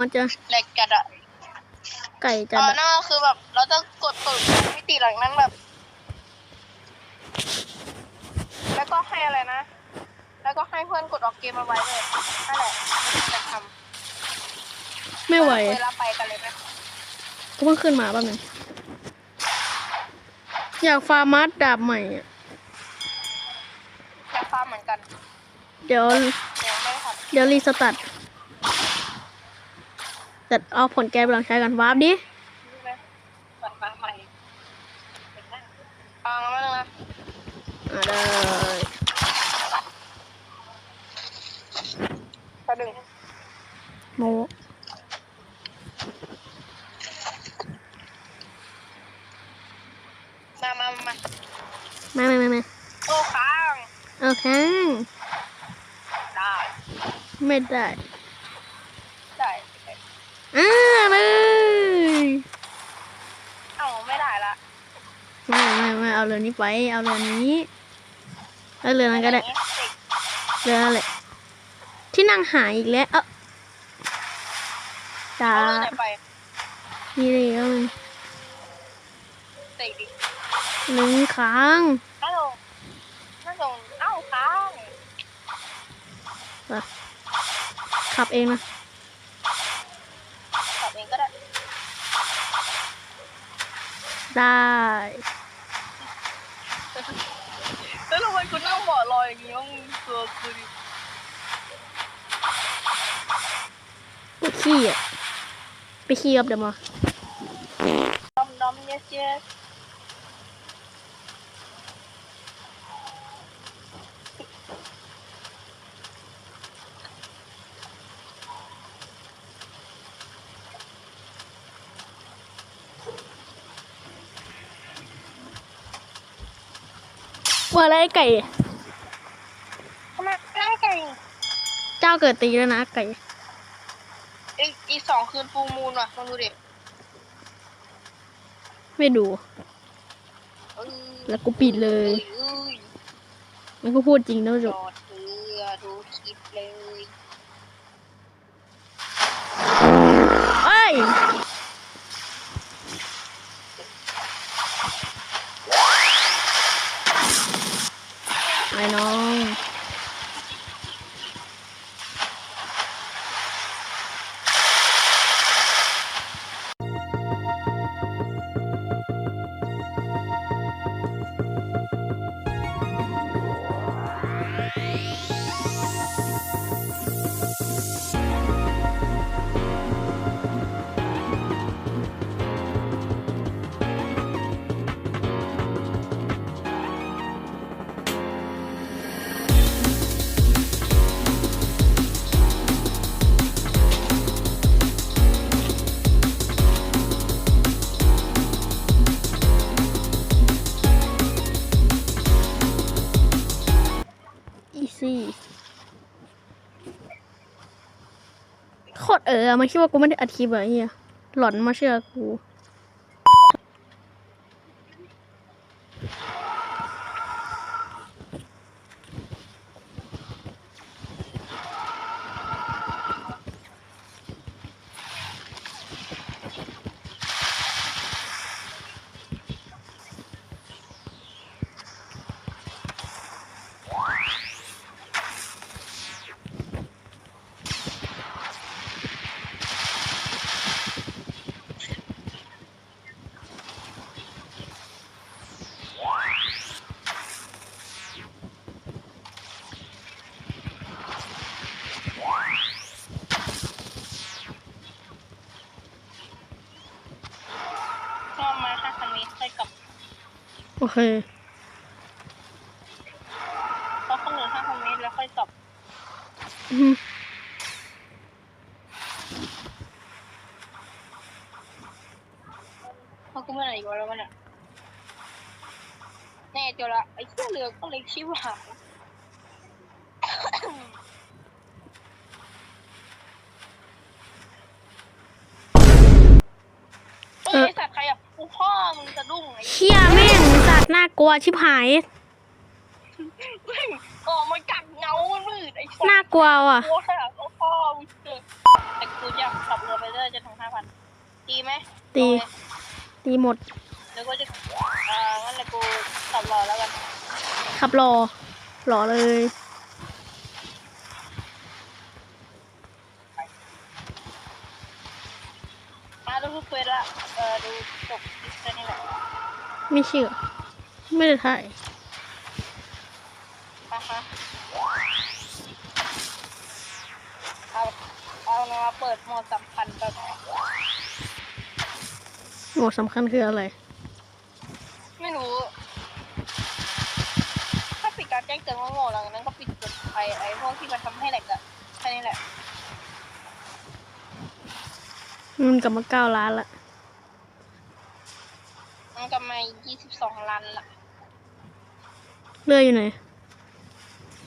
มันจะแหลกจัดอะไก่จะอ๋อแบบนั่นก็คือแบบ เราจะกดเปิดมิติหลังนั้นแบบ แล้วก็ให้อะไรนะ แล้วก็ให้เพื่อนกดออกเกมมาไว้เลยนั่นแหละจะทำไม่ไหวเวลาไปกันเลยไหมก็เพิ่งขึ้นมาแป๊บนึงอยากฟาร์มัสดาบใหม่อะจะฟาร์มเหมือนกัน เดี๋ยว เดี๋ยวไม่ได้ทเดี๋ยวรีสตาร์ท แต่เอาผลแกนไปลองใช้กันวาร์ปดิำรู้ไหมก่อนฟาร์มใหม่ฟังมาเลยนะอ่าได้กระดึงโมมามามาไม่ไม่ไม่ไม่โอ้ค้างโอเคได้ไม่ได้ได้ อ่าเลย เอ้าไม่ได้ละ ไม่ไม่ไม่ เอาเรือนี้ไป เอาเรือนี้เอาเรือนั้นก็ได้อย่างงี้เด็กเรือนั่นแหละ ที่นั่งหายอีกแล้วเออจ้าเอาเรื่องไหนไปนี่เลยเอามันเด็กดิหนึ่งครั้งเอ้าน่าจะเอ้าค้างขับเองนะตอบเองก็ได้ ได้ แล้ว ทำไมคุณนั่งเบาะลอยอย่างงี้ต้องตัวคือดิปวดขี้อะไปขี้กับเดี๋ยวมาดอมดอมเยสเยสว่าอะไรไก่ ทำไมร่างไก่ เจ้าเกิดตีแล้วนะไก่อีกอีกสองคืนฟูมูลว่ะลองดูดิไม่ดู เอ้ยแล้วกูปิดเลยเอ้ยมันก็พูดจริงนะจจุอดเรือดูคลิปเลยเอ้ยไอ้น้อง ออมันคิดว่ากูไม่ได้อัดคลิปเหรอไอ้เฮียหลอนมาเชื่อกู โอเคเพราะคนอื่นห้าคันนี้แล้วค่อยกลับอืมเพราะกูไม่ไหนอยู่แล้วมันอะแน่เจอละไอ้เสื้อเรือก็เล็กชิบหายเฮ้ยไอ้สัตว์ใครอะกูพ่อมึงจะดุ้งไอ้ เฮียแม่งสัตว์น่าก ลัวชิบหายเฮ้ยออกมาจากเงามืดไอ้สัตว์น่ากลัวว่ะ กลัวค่ะพ่อมึงเจอแต่กูอยากขับรถจะถึงห้าพันตีไหมตีลงเลยตีหมดหรือว่าจะเอ่างั้นเลยกูขับรอแล้วกันขับรอรอเลย มาดูทุกเฟสละเออดูจบคลิปแค่นี้แหละ ไม่เชื่อ ไม่ได้ถ่ายอะฮะเอาเอามาเปิดโหมดสัมพันธ์แบบโหมดสำคัญคืออะไร ไม่รู้ ถ้าปิดการแจ้งเตือนว่าโหมดหลังจากนั้นก็ปิดกดไอไอพวกที่มันทำให้แหลกอะแค่นี้แหละมันกลับมาเก้าล้านละมันก็มา22ล้านละ เลื่อยอยู่ไหน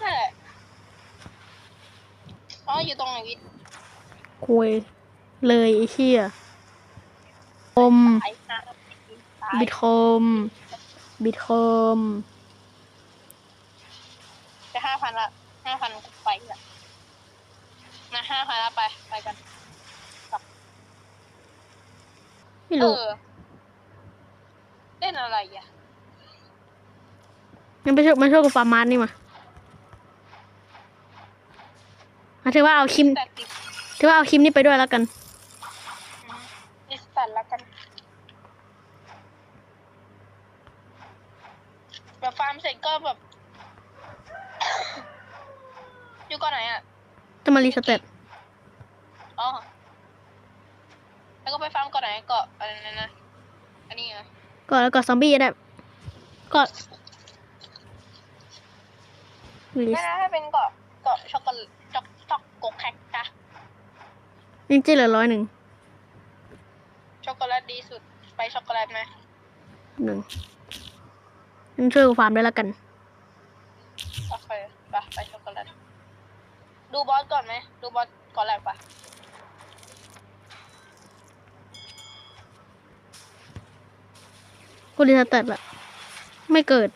นั่นแหละอ๋ออยู่ตรงไหนวิทย์คุยเลยไอ้เหี้ยคมสายนะสายบิตคอมบิตคอมจะห้าพันละห้าพันกูไปละนะห้าพันละไป ไปกันไม่เอรู้ อเล่นอะไรอะ งั้นไปช่วยมาช่วยกูฟาร์มมาร์ทนี่มาอะถือว่าเอาคิมแต่ติดถือว่าเอาคิมนี่ไปด้วยแล้วกันอิสตันละกันแบบฟาร์มเสร็จก็แบบ อยู่ก่อนไหนอะ จะมารีสเตตอ๋อ แล้วก็ไปฟาร์มเก่อนไหนเกาะอะไรนั่นนะ อันนี้เหรอ ก่อนแล้วก็ซอมบี้ได้ก็ รีไม่สนะถ้าเป็นเกาะเกาะช็อกโกแลตช็อกช็อกโกแคกจ้ะนี่จีเหลือร้อยหนึ่ง ช็อกโกแลตดีสุดไปช็อกโกแลตไหมหนึ่งงั้นช่วยกูฟาร์มด้วยแล้วกัน โอเคไปไปช็อกโกแลตดูบอสก่อนไหมดูบอสก่อนแรกปะกูรีสเตตละ ไม่เกิด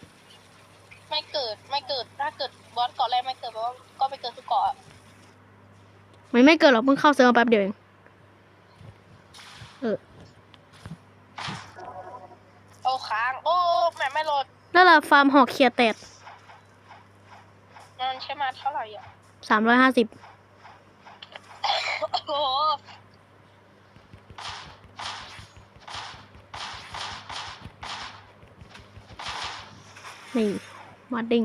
ไม่เกิด ไม่เกิด ถ้าเกิด บอสก่อนแรกไม่เกิดแปลว่าก็ไปเกิดทุกเกาะอะมันไม่เกิดหรอกเพิ่งเข้าเซิร์ฟมาแป๊บเดียวเองเออโอ้ค้างโอ้แม่ไม่โหลดแล้วเราฟาร์มหอกเคลียร์แตดมันใช้มาเท่าไหร่อะสามร้อยห้าสิบโอ้โหนี่มาดิ้ง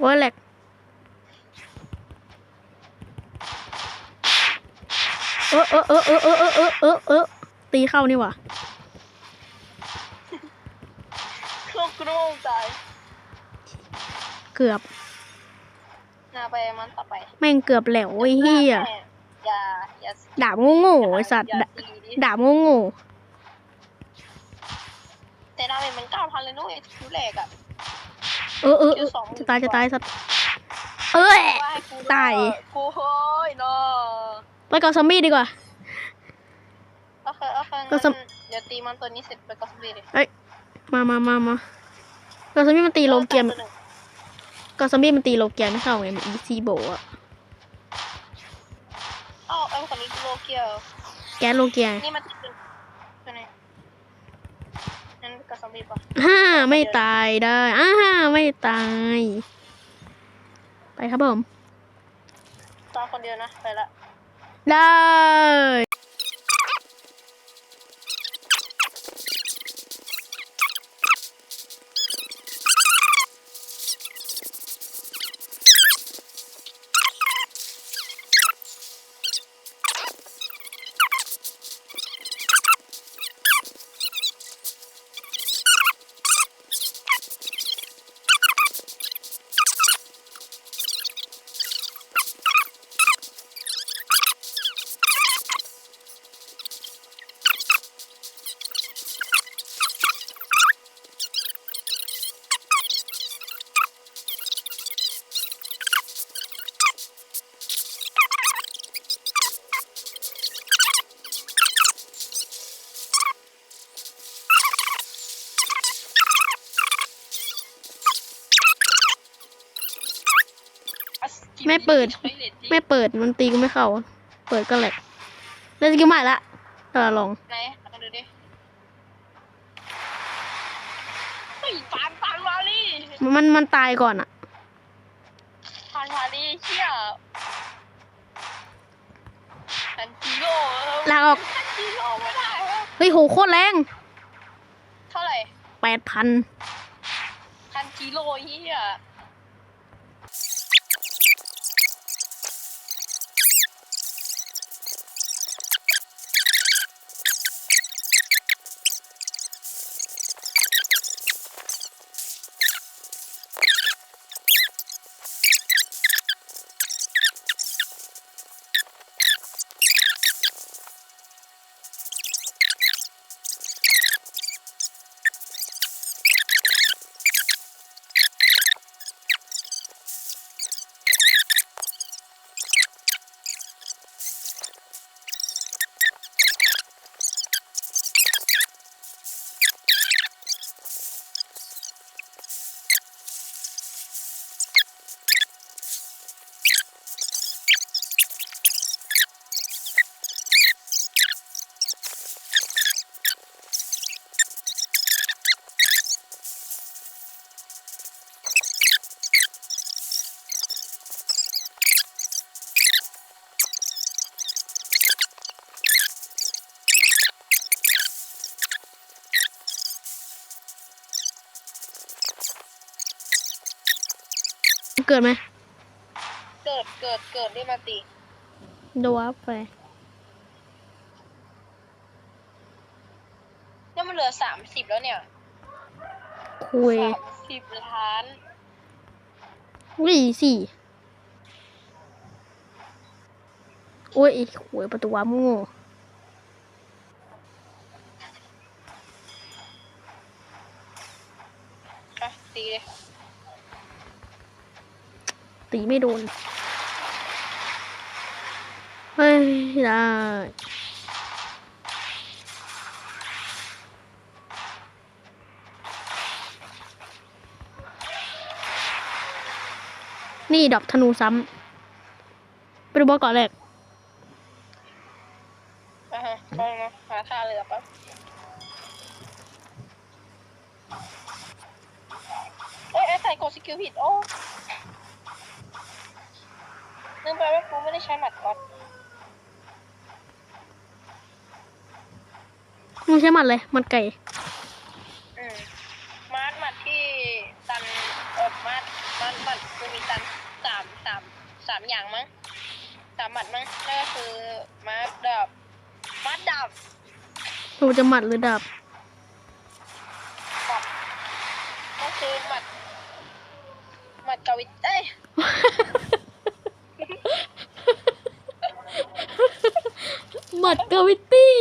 โอ้ยแหลกเออเออเออเออเออเออเออเออเออตีเข้านี่หว่ะเครื่องกระโดดตาย เกือบนาไปมันต่อไป แม่งเกือบแหลวไอ้เหี้ยอย่าอย่าดาบโง่ๆไอ้สัตว์อย่าดาตีดิดาบโง่แต่ดาเมจมันเก้าพันเลยนุ้ยคิวแรกอะๆ เออเออเออจะตายจะตายสัตว์เอ้ยว่าให้กูตายกูโห้ยเนาะไปกับซอมบี้ดีกว่าโอเคโอเคก็งั้นสมเดี๋ยวตีมันตัวนี้เสร็จไปก็สำเร็จเลยมามามามากับซอมบี้มันตีโลเกียมตัวหนึ่งกับซอมบี้มันตีโลเกียไม่เข้าไงมันอีซีโบอะอ้าวไอ้คนนี้โลเกียวแก๊สโลเกียนี่มันติดตัวไหนนั่น ก็สำเร็จปะฮ่าไม่ตายได้อ้าไม่ตาย ไปครับผมตอนคนเดียวนะ ไปละ ได้ ไม่เปิด ไม่เปิดมันตีก็ไม่เข้า เปิดก็แหลกเล่นสกิลใหม่ละเออลองไหนลองดูดิเฮ้ยปานปานวาลี่มันมันตายก่อนอะปานวาลี่เชี่ยทันจิโร่เออลากออกทันจิโร่ไม่ได้เหรอเฮ้ยโหโคตรแรง เท่าไหร่แปดพันทันจิโร่เฮีย เกิดไหมเกิดเกิดเกิดได้มาติดูวับไปเนี่ยมันเหลือสามสิบแล้วเนี่ยคุยสามสิบล้านอุ้ยสี่อุ้ยหวยประตูวับโง่ อะตีเลย ตีไม่โดนเฮ้ยได้นี่ดอกธนูซ้ำไปดูบอสก่อนแรก อะฮะลองนะหาท่าเรือแป๊บเอ้ยไอ้ใส่กดสกิลผิด โอ้นึกไปว่ากูไม่ได้ใช้หมัดก่อนไม่ใช่หมัดเลยมันไก่อืมมาร์ทหมัดที่ตันเออมาร์ทมาร์ทหมัดคือมีตันสามสามสามอย่างมั้งสามหมัดมั้งนั่นก็คือมาร์ทดาบมาร์ทดาบหนูจะหมัดหรือดาบหมัดก็คือหมัดหมัดกาวิเอ้ย หมัดกาวิตี้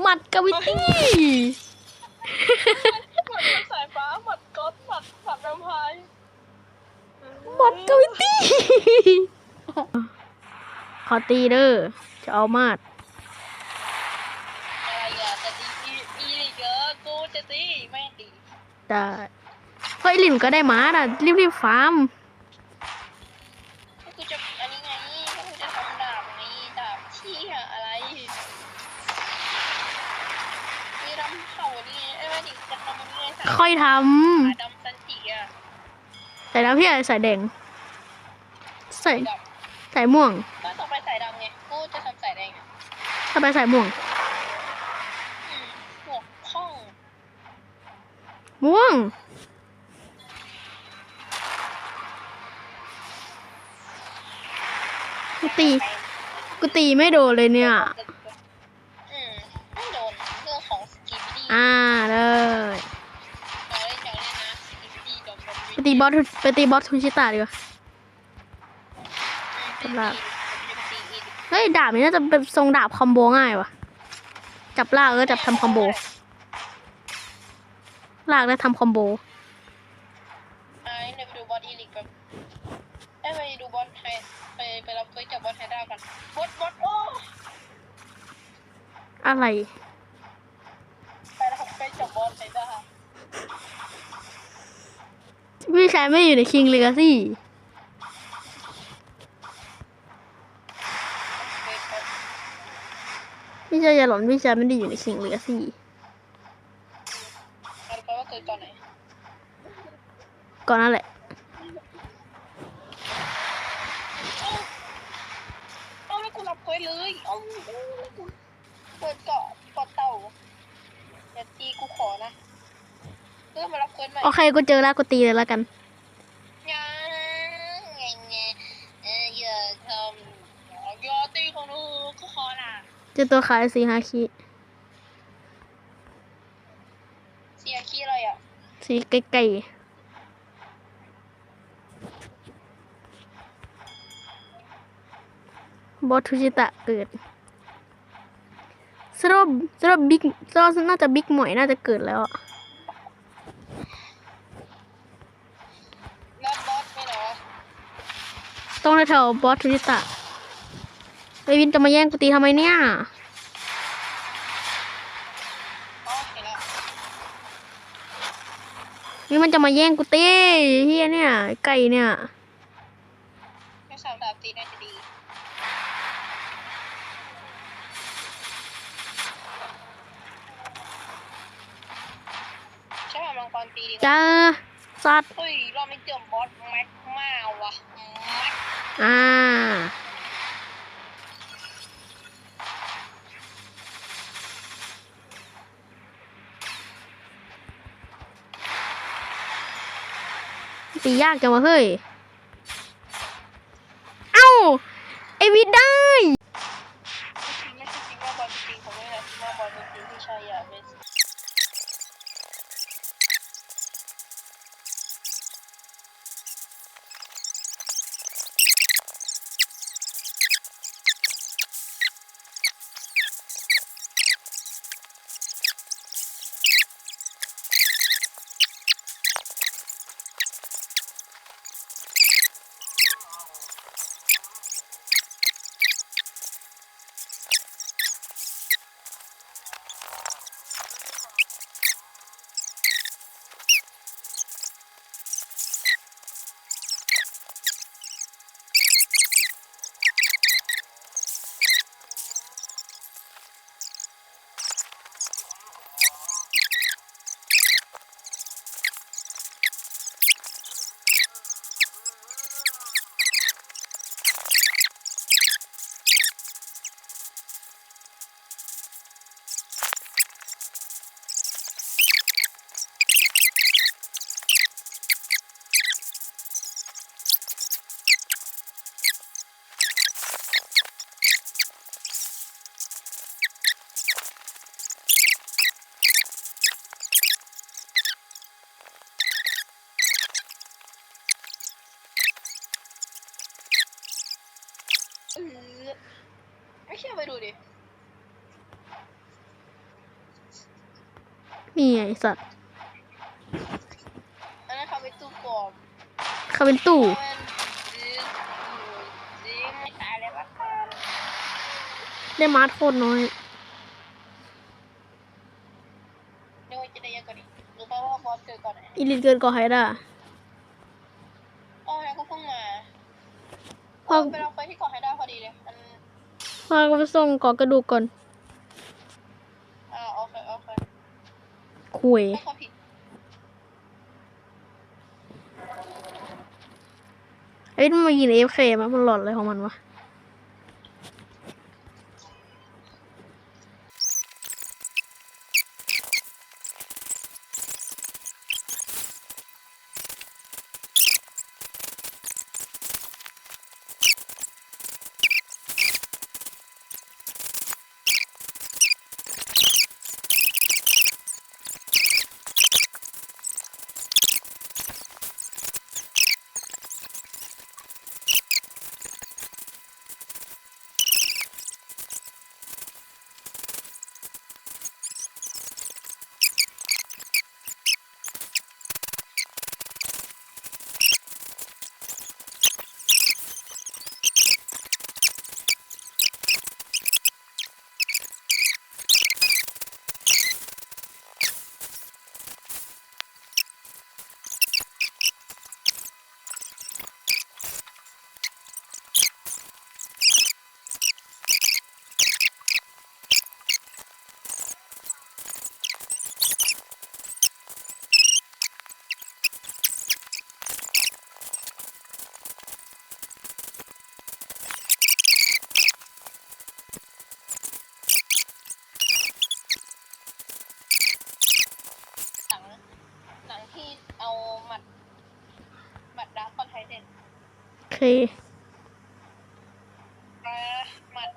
หมัดกาวิตี้หมัดสายฟ้าหมัดก๊อตหมัดหมัดแวมไพร์หมัดกาวิตี้ขอตีเด้อจะเอามาดอะไรอะจะตีอีอีลีกเหรอกูจะตีไม่ตีได้เฮ้ยลิมก็ได้มาดอะรีบๆฟาร์ม ค่อยทขาดำสันติอะำใส่แล้วพี่ใส่ใส่แดง ใส่ดใส่ม่วงำก็ต้องไปสายดำไง กูจะทำสายแดงอะถ้าไปใส่ม่วงอืมหมวกพ่อง ม่วงกูตีกูตีไม่โดนเลยเนี่ย อืมไม่โดนเรื่องของสกิปปี้อ่าเลย ตีบอสทุไปตีบอสทุนชิตาดีกว่าอืมลากเป็นตีอีกเฮ้ยดาบนี้น่าจะเป็นทรงดาบคอมโบง่ายวะจับลากก็จับทำคอมโบลากแล้วทำคอมโบไอ้เดี๋ยวไปดูบอสอีลิกแบบเอ้ยไปดูบอสไทยไปไปรับเควสจากบอสไทยได้กันบอสบอสโอ้อะไรไปรับเควสจากบอสไทยได้ พี่ชายไม่อยู่ในคิงเลกาซี่เกิดก่อนพี่ชายอย่าหลอนพี่ชายไม่ได้อยู่ในคิงเลกาซี่มันแปลว่าเกิดก่อนไหนก่อนนั่นแหละเอ้าไม่กูรับเควสเลยเอ้ากูเปิดเกาะเกาะเต่าอย่าตีกูขอนะ เพื่อมารับเควสใหม่โอเคกูเจอแล้วกูตีเลยแล้วกันยังไงไงเอออย่าทำอย่าตีของหนูกูขอนะเจอตัวขายสีฮาคิเสียขี้อะไรอะสีไก่ๆบอสทูจิตะเกิดสรุปสรุปบิ๊กสรุปน่าจะบิ๊กหมวยน่าจะเกิดแล้วอะ นัดบอสไม่เหรอ ต้องแถวๆบอสทูจิตะไอวินจะมาแย่งกูตีทำไมเนี่ยอ๋อเห็นแล้วนี่มันจะมาแย่งกูตีเฮียเนี่ย ไก่เนี่ยแค่สามสามตีน่าจะดีใช่ไหมมังกรตีดีกว่าจ้าสัตว์เฮ้ยเราไม่เจอบอสแม็กมาว่ะแม็ก อ่า ตียากจังวะเฮ้ย เอ้า ไอวิทย์ได้ ไม่ใช่ซิกมาบอลจริงๆผมไม่ใช่ซิกมาบอลจริงๆที่ชายอะเป็น เออไม่เชื่อไปดูดิ นี่ไงไอ้ สัตว์อันนั้นเขาไปตู้กรอบเขาเป็นตู้เพราะมันซื้อซื้อไม่ตายเลยละกันได้มาร์ทโคตรน้อยนึกว่าจะได้เยอะกว่านี้รู้ป่าวว่าบอสเกิดก่อนไหนอีลิทเกินกว่าไฮด้าอ๋อแล้วก็เพิ่งมาพ่อไปลองไปที่เกาะให้ได้พอดีเลยมันพ่อก็ไปส่งกอกระดูกก่อน อ่าโอเคโอเค คุยไม่เขาผิดไอ้มันมายิงเอฟเคมามันหลอนอะไรของมันวะ เค มาหมัด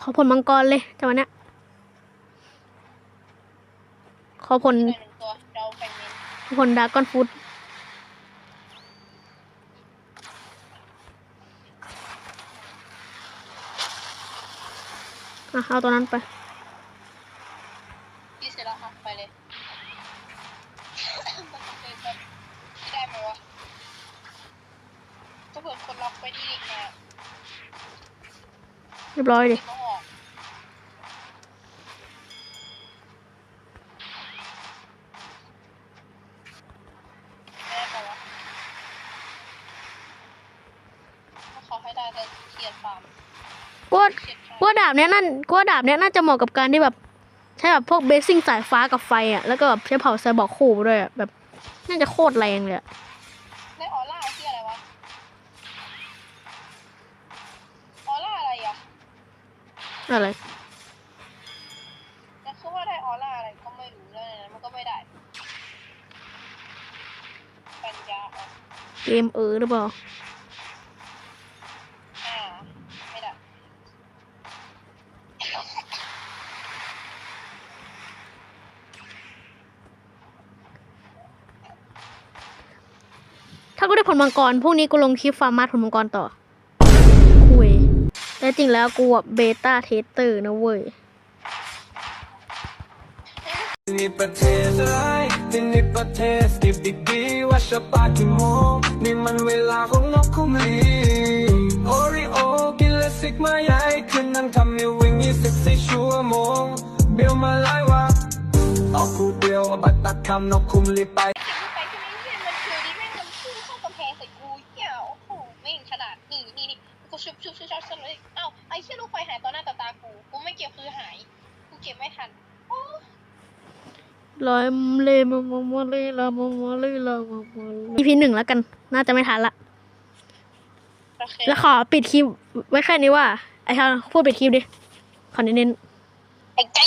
ขอผลมังกรเลยจังหวะเนี้ยขอผล หนึ่งตัวเราเป็นเมนผลดาก้อนฟูดอะเอาตัวนั้นไป ที่เสร็จแล้วค่ะไปเลย มันจะเป็นแบบที่ได้ไหมวะก็เผื่อคนล็อกไปที่อีกนะ เรียบร้อยดิที่เขาออกไม่ได้ปะวะก็ขอให้ได้แต่เขียนฟาร์มกูว่าเขียนฟาร์มกูว่าดาบเนี้ยน่ากูว่าดาบเนี้ยน่าจะเหมาะกับการที่แบบ ใช้แบบพวกเบสซิ่งสายฟ้ากับไฟอะแล้วก็แบบใช้เผาไซบอร์กคู่ไปด้วยอะแบบน่าจะโคตรแรงเลยอะ ได้ออร่าที่อะไรวะ ออร่าอะไรอะ อะไรแล้วคือว่าได้ออร่าอะไรก็ไม่รู้แล้วนะมันก็ไม่ได้ ปัญญาอ่อนเกมเออหรือเปล่า อ่าไม่ได้ ถ้ากูได้ผลมังกรพวกนี้กูลงคลิปฟาร์มาผลมังกรต่อคุย แต่จริงแล้วกูอะเบต้าเทสเตอร์นะเว้ยนี่ประเทศอะไรที่นี่ประเทศที่ดีๆว่าจะปากี่โมงนี่มันเวลาของนกคุ้มลีโอริโอกินและซิกมาใหญ่ขึ้นนั่งทำให้วิ่ง24ชั่วโมงเบลมาไล่ว่าออกคู่เดียวบัตรตัดคำนกคุ้มลีไปเก็บไปแค่นี้เหี้ยมันคือนี่แม่งมันพุ่งเข้ากำแพงใส่กูเหี้ยโอ้โหแม่งขนาดนี่นี่นี่กูชุบชุบชุบชุบชุบเลยเอ้าไอ้เชี่ยลูกไฟหายต่อหน้าต่อตากู กูไม่เก็บคือหาย กูเก็บไม่ทันโอ้ลอยเลมามามาเลลามามาเลลามามาเล EP หนึ่งแล้วกัน น่าจะไม่ทันละ โอเคแล้วขอปิดคลิปไว้แค่นี้ว่า ไอ้ทางพูดปิดคลิปดิ ขอเน้นๆ ไอ้ไก่